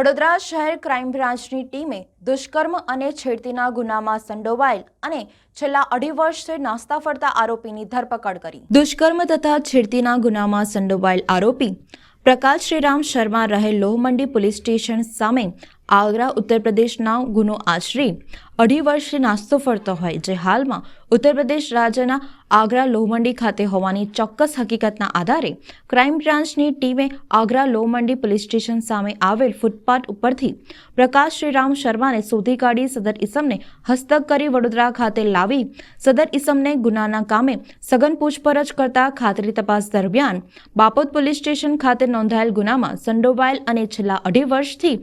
વડોદરા શહેર ક્રાઇમ બ્રાન્ચની ટીમે દુષ્કર્મ અને છેડતીના ગુનામાં સંડોવાયેલ અને છેલ્લા અઢી વર્ષથી નાસ્તા ફરતા આરોપીની ધરપકડ કરી. દુષ્કર્મ તથા છેડતીના ગુનામાં સંડોવાયેલ આરોપી પ્રકાશ શ્રીરામ શર્મા રહે લોહમંડી પોલીસ સ્ટેશન સામે આગ્રા, ઉત્તર પ્રદેશના ગુનો આશરે અઢી વર્ષથી નાસ્તો ફરતો હોય, જે હાલમાં ઉત્તર પ્રદેશ રાજ્યના આગ્રા લોહમંડી ખાતે હોવાની ચોક્કસ હકીકતના આધારે ક્રાઇમ બ્રાન્ચની ટીમે આગ્રા લોહમંડી પોલીસ સ્ટેશન સામે આવેલ ફૂટપાથ ઉપરથી પ્રકાશ શ્રીરામ શર્માને શોધી કાઢી સદર ઇસમને હસ્તક કરી વડોદરા ખાતે લાવી. સદર ઇસમને ગુનાના કામે સઘન પૂછપરછ કરતા ખાતરી તપાસ દરમિયાન બાપોદ પોલીસ સ્ટેશન ખાતે નોંધાયેલ ગુનામાં સંડોવાયેલ અને છેલ્લા અઢી વર્ષથી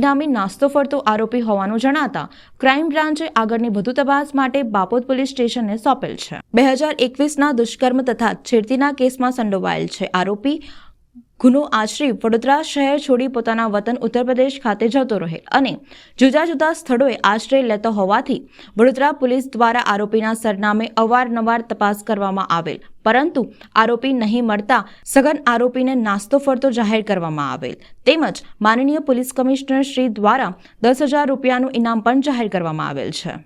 ઇનામી નાસ્તો ફરતો આરોપી હોવાનું જણાતા ક્રાઇમ બ્રાન્ચે આગળની વધુ તપાસ માટે બાપોદ પોલીસ સ્ટેશનને સોંપેલ છે. બે હજાર એકવીસના દુષ્કર્મ તથા છેડતીના કેસમાં સંડોવાયેલ છે આરોપી ગુનો આશરે વડોદરા શહેર છોડી પોતાના વતન ઉત્તર પ્રદેશ ખાતે જતો રહે અને જુદા જુદા સ્થળોએ આશ્રય લેતો હોવાથી વડોદરા પોલીસ દ્વારા આરોપીના સરનામે અવારનવાર તપાસ કરવામાં આવેલ. પરંતુ આરોપી નહીં મળતા સઘન આરોપીને નાસ્તો ફરતો જાહેર કરવામાં આવેલ. તેમજ માનનીય પોલીસ કમિશનર શ્રી દ્વારા દસ હજાર રૂપિયાનું ઇનામ પણ જાહેર કરવામાં આવેલ છે.